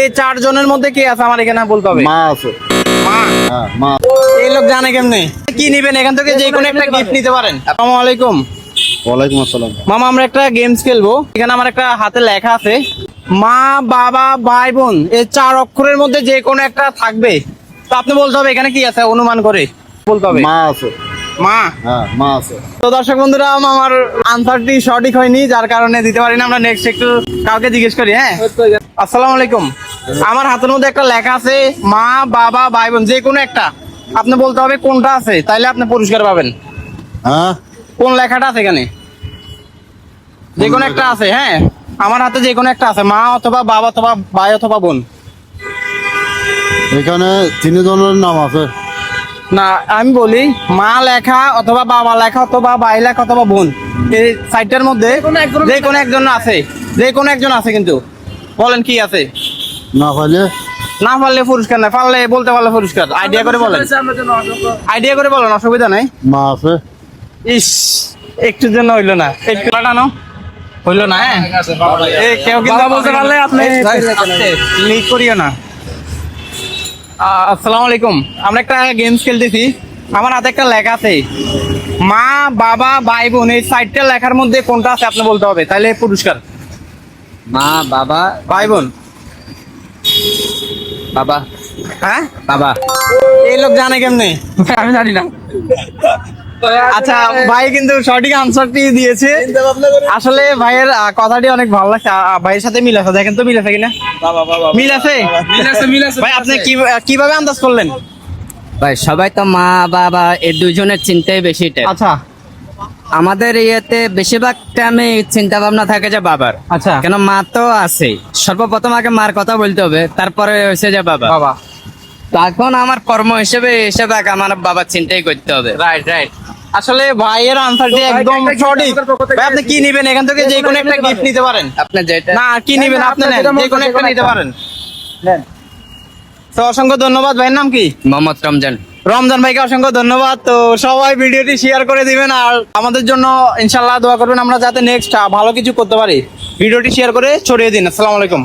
এই চারজনের মধ্যে কে আছে আমার এখানে বলতে হবে? মা আছে। মা? হ্যাঁ এই লোক জানে কেমনে? কি নিবেন? এখান থেকে যে কোনো একটা গিফট নিতে পারেন। আসসালামু আলাইকুম। ওয়ালাইকুম আসসালাম। মামা আমরা একটা গেমস খেলব। এখানে আমার একটা হাতে লেখা আছে। মা বাবা ভাই বোন এই চার অক্ষরের মধ্যে যে কোনো একটা থাকবে। তো আপনি বলতে হবে এখানে কি আছে? অনুমান করে বলতে হবে। মা আছে। মা? হ্যাঁ মা আছে। তো দর্শক বন্ধুরা আমার আনসারটি সঠিক হয়নি যার কারণে দিতে পারি না আমরা নেক্সট একটু কাউকে জিজ্ঞেস করি হ্যাঁ? আসসালামু আলাইকুম। আমার হাতের মধ্যে একটা লেখা আছে মা বাবা ভাই বোন যে কোনো একটা। আপনি বলতে হবে কোনটা আছে তাইলে আপনি পুরস্কার পাবেন। হ্যাঁ? কোন লেখাটা আছে এখানে? যে কোনো একটা আছে হ্যাঁ? আমার হাতে যে কোনো একটা আছে মা অথবা বাবা অথবা ভাই অথবা বোন। এখানে তিনজনের নাম আছে। না আমি বলি মা লেখা অথবা বাবা লেখা অথবা ভাই লেখা অথবা বোন। এই সাইটটার মধ্যে যে কোনো একজন আছে যে কোনো একজন আছে কিন্তু। বলেন কি আছে? না পাইলে না পারলে পুরস্কার না পারলে বলতে পারলে পুরস্কার। আইডিয়া করে বলেন। আইডিয়া করে বলেন অসুবিধা নাই। মা আছে ইস একটু জন্য হইল না। একটু হইল না হ্যাঁ? কেউ কিন্তু বলতে পারলে আপনি লিক করিও না। আসসালামু আলাইকুম। আমরা একটা গেমস খেলতেছি। আমার হাতে একটা লেখা আছে। মা বাবা ভাই বোন এই সাইডটা লেখার মধ্যে কোনটা আছে আপনি বলতে হবে তাহলে পুরস্কার। মা বাবা ভাই বোন বাবা। হ্যাঁ? বাবা। এই লোক জানে কেমনে? আমি জানি না। আচ্ছা ভাই কিন্তু সঠিক আনসারটি দিয়েছে। আসলে ভাইয়ের কথাটি অনেক ভালো লাগছে। ভাইয়ের সাথে মিল আছে। দেখেন তো মিল আছে কিনা? মিল আছে? মিলাছে মিলাছে ভাই আপনি কি কীভাবে আন্দাজ করলেন? ভাই সবাই তো মা বাবা এই দুইজনের চিন্তাই বেশি আচ্ছা। আমাদের ইয়েতে বেশিরভাগ টাইমে চিন্তা ভাবনা থাকে যে বাবার। আচ্ছা। কেন মা তো আছে। সর্বপ্রথম আগে মার কথা বলতে হবে তারপরে হয়েছে যে বাবা। বাবা। তখন আমার কর্ম হিসেবে হিসেবে আমার বাবার চিন্তাই করতে হবে। রাইট রাইট আসলে ভাইয়ের আনসারটি একদম সঠিক। ভাই আপনি কি নিবেন? এখান থেকে যে কোনো একটা গিফট নিতে পারেন। আপনি যেটা না কি নিবেন? আপনি নেন। যে কোনো একটা নিতে পারেন। তো অসংখ্য ধন্যবাদ। ভাইয়ের নাম কি? মোহাম্মদ রমজান। রমজান ভাইকে অসংখ্য ধন্যবাদ। তো সবাই ভিডিওটি শেয়ার করে দিবেন আর আমাদের জন্য ইনশাল্লাহ দোয়া করবেন। আমরা যাতে নেক্সট ভালো কিছু করতে পারি। ভিডিওটি শেয়ার করে ছড়িয়ে দিন। আসসালামু আলাইকুম।